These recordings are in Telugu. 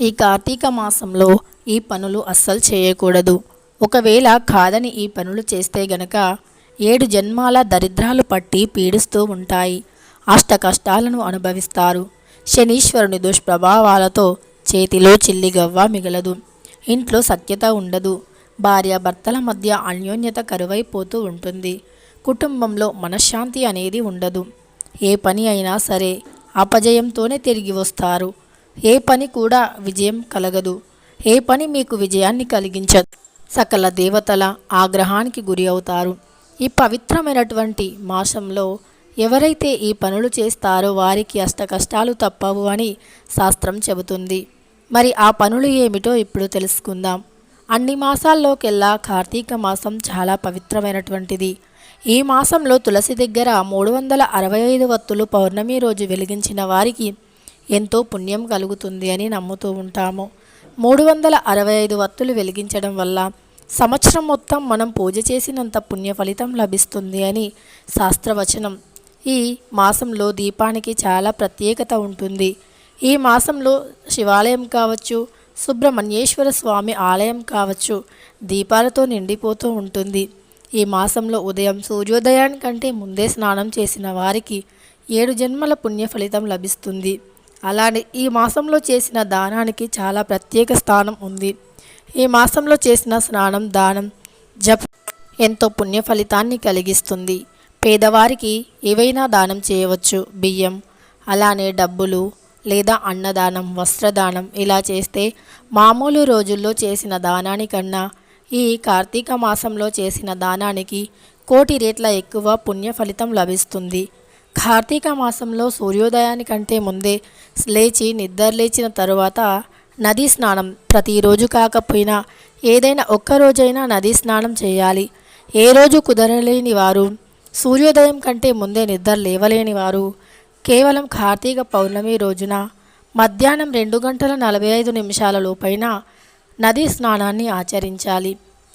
ఈ కార్తీక మాసంలో ఈ పనులు అస్సలు చేయకూడదు. ఒకవేళ కాదని ఈ పనులు చేస్తే గనక ఏడు జన్మాల దరిద్రాలు పట్టి పీడిస్తూ ఉంటాయి. అష్ట కష్టాలను అనుభవిస్తారు. శనీశ్వరుని దుష్ప్రభావాలతో చేతిలో చిల్లిగవ్వ మిగలదు. ఇంట్లో సఖ్యత ఉండదు. భార్యాభర్తల మధ్య అన్యోన్యత కరువైపోతూ ఉంటుంది. కుటుంబంలో మనశ్శాంతి అనేది ఉండదు. ఏ పని అయినా సరే అపజయంతోనే తిరిగి వస్తారు. ఏ పని కూడా విజయం కలగదు. ఏ పని మీకు విజయాన్ని కలిగించదు. సకల దేవతల ఆగ్రహానికి గురి అవుతారు. ఈ పవిత్రమైనటువంటి మాసంలో ఎవరైతే ఈ పనులు చేస్తారో వారికి అష్ట కష్టాలు తప్పవు అని శాస్త్రం చెబుతుంది. మరి ఆ పనులు ఏమిటో ఇప్పుడు తెలుసుకుందాం. అన్ని మాసాల్లోకెల్లా కార్తీక మాసం చాలా పవిత్రమైనటువంటిది. ఈ మాసంలో తులసి దగ్గర మూడు వందల అరవై ఐదు వత్తులు పౌర్ణమి రోజు వెలిగించిన వారికి ఎంతో పుణ్యం కలుగుతుంది అని నమ్ముతూ ఉంటాము. మూడు వందల అరవై ఐదు వత్తులు వెలిగించడం వల్ల సంవత్సరం మొత్తం మనం పూజ చేసినంత పుణ్య ఫలితం లభిస్తుంది అని శాస్త్రవచనం. ఈ మాసంలో దీపానికి చాలా ప్రత్యేకత ఉంటుంది. ఈ మాసంలో శివాలయం కావచ్చు సుబ్రహ్మణ్యేశ్వర స్వామి ఆలయం కావచ్చు దీపాలతో నిండిపోతూ ఉంటుంది. ఈ మాసంలో ఉదయం సూర్యోదయానికంటే ముందే స్నానం చేసిన వారికి ఏడు జన్మల పుణ్య ఫలితం లభిస్తుంది. అలానే ఈ మాసంలో చేసిన దానానికి చాలా ప్రత్యేక స్థానం ఉంది. ఈ మాసంలో చేసిన స్నానం దానం జప ఎంతో పుణ్య ఫలితాన్ని కలిగిస్తుంది. పేదవారికి ఏవైనా దానం చేయవచ్చు. బియ్యం అలానే డబ్బులు లేదా అన్నదానం వస్త్రదానం ఇలా చేస్తే మామూలు రోజుల్లో చేసిన దానానికన్నా ఈ కార్తీక మాసంలో చేసిన దానానికి కోటి రేట్ల ఎక్కువ పుణ్య ఫలితం లభిస్తుంది. కార్తీక మాసంలో సూర్యోదయానికంటే ముందే లేచి నిద్రలేచిన తరువాత నదీ స్నానం ప్రతిరోజు కాకపోయినా ఏదైనా ఒక్కరోజైనా నదీ స్నానం చేయాలి. ఏ రోజు కుదరలేని వారు సూర్యోదయం కంటే ముందే నిద్ర లేవలేని వారు కేవలం కార్తీక పౌర్ణమి రోజున మధ్యాహ్నం రెండు గంటల నలభై ఐదు నిమిషాల లోపైన నదీ స్నానాన్ని ఆచరించాలి.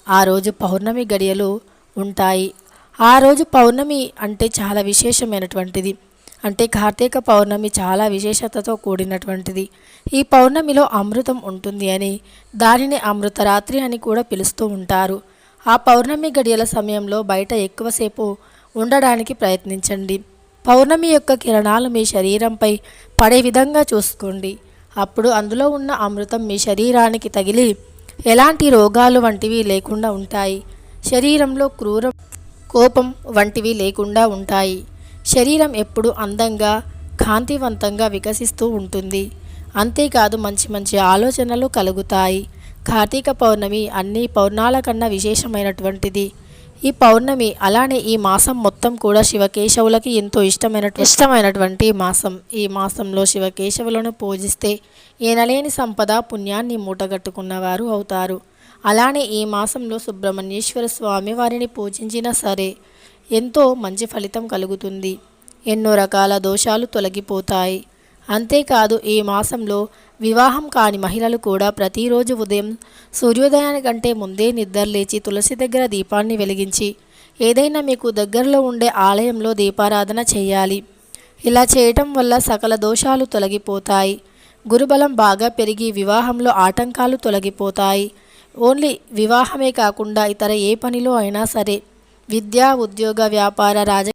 ఆ రోజు పౌర్ణమి గడియలు ఉంటాయి. ఆ రోజు పౌర్ణమి అంటే చాలా విశేషమైనటువంటిది. అంటే కార్తీక పౌర్ణమి చాలా విశేషతతో కూడినటువంటిది. ఈ పౌర్ణమిలో అమృతం ఉంటుంది అని దానిని అమృతరాత్రి అని కూడా పిలుస్తూ ఉంటారు. ఆ పౌర్ణమి గడియల సమయంలో బయట ఎక్కువసేపు ఉండడానికి ప్రయత్నించండి. పౌర్ణమి యొక్క కిరణాలు మీ శరీరంపై పడే విధంగా చూసుకోండి. అప్పుడు అందులో ఉన్న అమృతం మీ శరీరానికి తగిలి ఎలాంటి రోగాలు వంటివి లేకుండా ఉంటాయి. శరీరంలో క్రూర కోపం వంటివి లేకుండా ఉంటాయి. శరీరం ఎప్పుడు అందంగా కాంతివంతంగా వికసిస్తూ ఉంటుంది. అంతేకాదు మంచి మంచి ఆలోచనలు కలుగుతాయి. కార్తీక పౌర్ణమి అన్ని పౌర్ణాల కన్నా విశేషమైనటువంటిది. ఈ పౌర్ణమి అలానే ఈ మాసం మొత్తం కూడా శివకేశవులకి ఎంతో ఇష్టమైన ఇష్టమైనటువంటి మాసం. ఈ మాసంలో శివకేశవులను పూజిస్తే ఏనలేని సంపద పుణ్యాన్ని మూటగట్టుకున్నవారు అవుతారు. అలానే ఈ మాసంలో సుబ్రహ్మణ్యేశ్వర స్వామి వారిని పూజించినా సరే ఎంతో మంచి ఫలితం కలుగుతుంది. ఎన్నో రకాల దోషాలు తొలగిపోతాయి. అంతేకాదు ఈ మాసంలో వివాహం కాని మహిళలు కూడా ప్రతిరోజు ఉదయం సూర్యోదయానికంటే ముందే నిద్రలేచి తులసి దగ్గర దీపాన్ని వెలిగించి ఏదైనా మీకు దగ్గరలో ఉండే ఆలయంలో దీపారాధన చేయాలి. ఇలా చేయటం వల్ల సకల దోషాలు తొలగిపోతాయి. గురుబలం బాగా పెరిగి వివాహంలో ఆటంకాలు తొలగిపోతాయి. ఓన్లీ వివాహమే కాకుండా ఇతర ఏ పనిలో అయినా సరే విద్య ఉద్యోగ వ్యాపార రాజ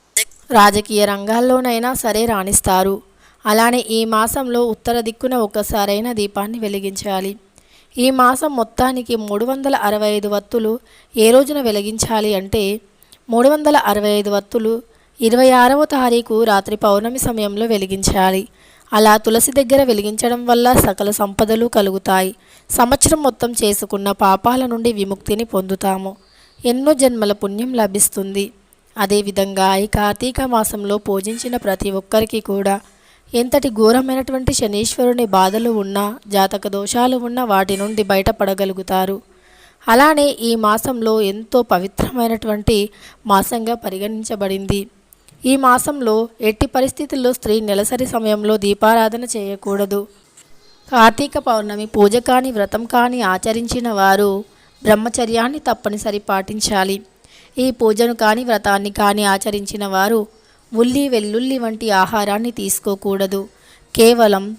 రాజకీయ రంగాల్లోనైనా సరే రాణిస్తారు. అలానే ఈ మాసంలో ఉత్తర దిక్కున ఒక్కసారైన దీపాన్ని వెలిగించాలి. ఈ మాసం మొత్తానికి మూడు వందల అరవై ఐదు వత్తులు ఏ రోజున వెలిగించాలి అంటే మూడు వందల అరవై ఐదు వత్తులు ఇరవై ఆరవ తారీఖు రాత్రి పౌర్ణమి సమయంలో వెలిగించాలి. అలా తులసి దగ్గర వెలిగించడం వల్ల సకల సంపదలు కలుగుతాయి. సంవత్సరం మొత్తం చేసుకున్న పాపాల నుండి విముక్తిని పొందుతాము. ఎన్నో జన్మల పుణ్యం లభిస్తుంది. అదేవిధంగా ఈ కార్తీక మాసంలో పూజించిన ప్రతి ఒక్కరికి కూడా ఎంతటి ఘోరమైనటువంటి శనీశ్వరుని బాధలు ఉన్నా జాతక దోషాలు ఉన్నా వాటి నుండి బయటపడగలుగుతారు. అలానే ఈ మాసంలో ఎంతో పవిత్రమైనటువంటి మాసంగా పరిగణించబడింది. ఈ మాసంలో ఎట్టి పరిస్థితుల్లో స్త్రీ నెలసరి సమయంలో దీపారాధన చేయకూడదు. కార్తీక పౌర్ణమి పూజ కాని వ్రతం కాని ఆచరించిన వారు బ్రహ్మచర్యాన్ని తప్పనిసరి పాటించాలి. ఈ పూజను కాని వ్రతాన్ని కాని ఆచరించిన వారు ఉల్లి వెల్లుల్లి వంటి ఆహారాన్ని తీసుకోకూడదు. కేవలం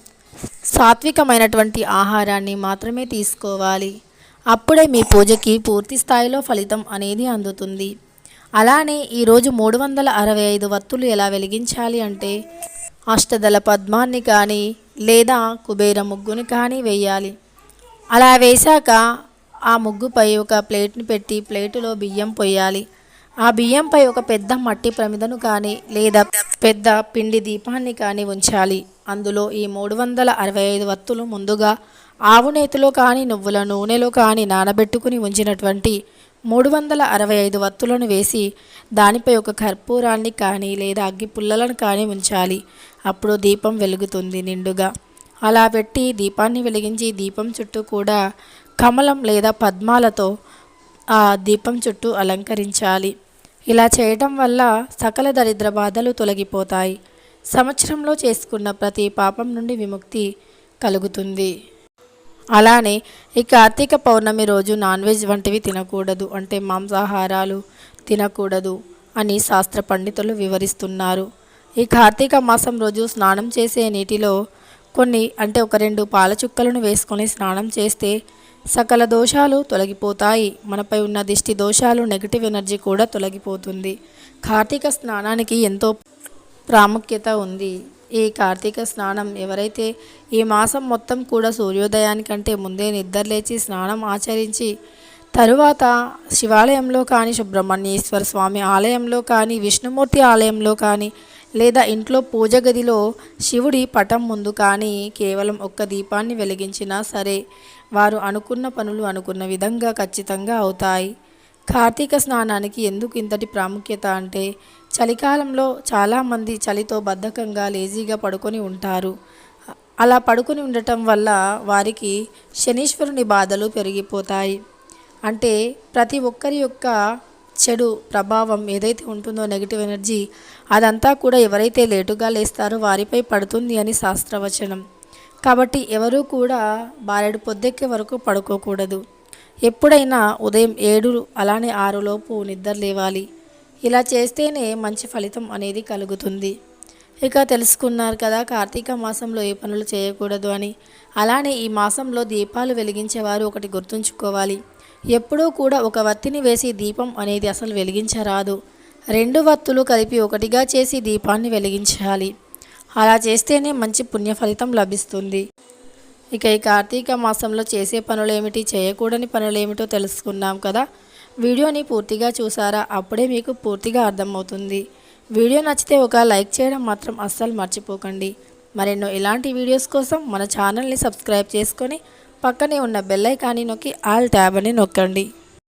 సాత్వికమైనటువంటి ఆహారాన్ని మాత్రమే తీసుకోవాలి. అప్పుడే మీ పూజకి పూర్తి స్థాయిలో ఫలితం అనేది అందుతుంది. అలానే ఈరోజు మూడు వందల అరవై ఐదు వత్తులు ఎలా వెలిగించాలి అంటే అష్టదళ పద్మాన్ని కానీ లేదా కుబేర ముగ్గుని కానీ వేయాలి అలా వేశాక ఆ ముగ్గుపై ఒక ప్లేట్ని పెట్టి ప్లేటులో బియ్యం పొయ్యాలి. ఆ బియ్యంపై ఒక పెద్ద మట్టి ప్రమిదను కానీ లేదా పెద్ద పిండి దీపాన్ని కానీ ఉంచాలి. అందులో ఈ మూడు వందల అరవై ఐదు వత్తులు ముందుగా ఆవు నేతిలో కానీ నువ్వుల నూనెలో కానీ నానబెట్టుకుని ఉంచినటువంటి మూడు వందల అరవై ఐదు వత్తులను వేసి దానిపై ఒక కర్పూరాన్ని కానీ లేదా అగ్గి పుల్లలను కానీ ఉంచాలి. అప్పుడు దీపం వెలుగుతుంది నిండుగా. అలా పెట్టి దీపాన్ని వెలిగించి దీపం చుట్టూ కూడా కమలం లేదా పద్మాలతో ఆ దీపం చుట్టూ అలంకరించాలి. ఇలా చేయటం వల్ల సకల దరిద్ర బాధలు తొలగిపోతాయి. సంవత్సరంలో చేసుకున్న ప్రతి పాపం నుండి విముక్తి కలుగుతుంది. అలానే ఈ కార్తీక పౌర్ణమి రోజు నాన్ వెజ్ వంటివి తినకూడదు. అంటే మాంసాహారాలు తినకూడదు అని శాస్త్ర పండితులు వివరిస్తున్నారు. ఈ కార్తీక మాసం రోజు స్నానం చేసే నీటిలో కొన్ని అంటే ఒక రెండు పాల చుక్కలను వేసుకొని స్నానం చేస్తే సకల దోషాలు తొలగిపోతాయి. మనపై ఉన్న దిష్టి దోషాలు నెగిటివ్ ఎనర్జీ కూడా తొలగిపోతుంది. కార్తీక స్నానానికి ఎంతో ప్రాముఖ్యత ఉంది. ఈ కార్తీక స్నానం ఎవరైతే ఈ మాసం మొత్తం కూడా సూర్యోదయానికంటే ముందే నిద్రలేచి స్నానం ఆచరించి తరువాత శివాలయంలో కానీ సుబ్రహ్మణ్యేశ్వర స్వామి ఆలయంలో కానీ విష్ణుమూర్తి ఆలయంలో కానీ లేదా ఇంట్లో పూజ గదిలో శివుడి పటం ముందు కానీ కేవలం ఒక్క దీపాన్ని వెలిగించినా సరే వారు అనుకున్న పనులు అనుకున్న విధంగా ఖచ్చితంగా అవుతాయి. కార్తీక స్నానానికి ఎందుకు ఇంతటి ప్రాముఖ్యత అంటే చలికాలంలో చాలామంది చలితో బద్ధకంగా లేజీగా పడుకొని ఉంటారు. అలా పడుకొని ఉండటం వల్ల వారికి శనీశ్వరుని బాధలు పెరిగిపోతాయి. అంటే ప్రతి ఒక్కరి యొక్క చెడు ప్రభావం ఏదైతే ఉంటుందో నెగిటివ్ ఎనర్జీ అదంతా కూడా ఎవరైతే లేటుగా లేస్తారో వారిపై పడుతుంది అని శాస్త్రవచనం. కాబట్టి ఎవరూ కూడా బారెడు పొద్దెక్కే వరకు పడుకోకూడదు. ఎప్పుడైనా ఉదయం ఏడు అలానే ఆరులోపు నిద్ర లేవాలి. ఇలా చేస్తేనే మంచి ఫలితం అనేది కలుగుతుంది. ఇక తెలుసుకున్నారు కదా కార్తీక మాసంలో ఏ పనులు చేయకూడదు అని. అలానే ఈ మాసంలో దీపాలు వెలిగించేవారు ఒకటి గుర్తుంచుకోవాలి. ఎప్పుడూ కూడా ఒక వత్తిని వేసి దీపం అనేది అసలు వెలిగించరాదు. రెండు వత్తులు కలిపి ఒకటిగా చేసి దీపాన్ని వెలిగించాలి. అలా చేస్తేనే మంచి పుణ్య ఫలితం లభిస్తుంది. ఇక ఈ కార్తీక మాసంలో చేసే పనులేమిటి చేయకూడని పనులేమిటో తెలుసుకున్నాం కదా. వీడియోని పూర్తిగా చూసారా? అప్పుడే మీకు పూర్తిగా అర్థమవుతుంది. వీడియో నచ్చితే ఒక లైక్ చేయడం మాత్రం అస్సలు మర్చిపోకండి. మరెన్నో ఇలాంటి వీడియోస్ కోసం మన ఛానల్ని సబ్స్క్రైబ్ చేసుకొని పక్కనే ఉన్న బెల్ ఐకాన్ని నొక్కి ఆల్ ట్యాబ్ అని నొక్కండి.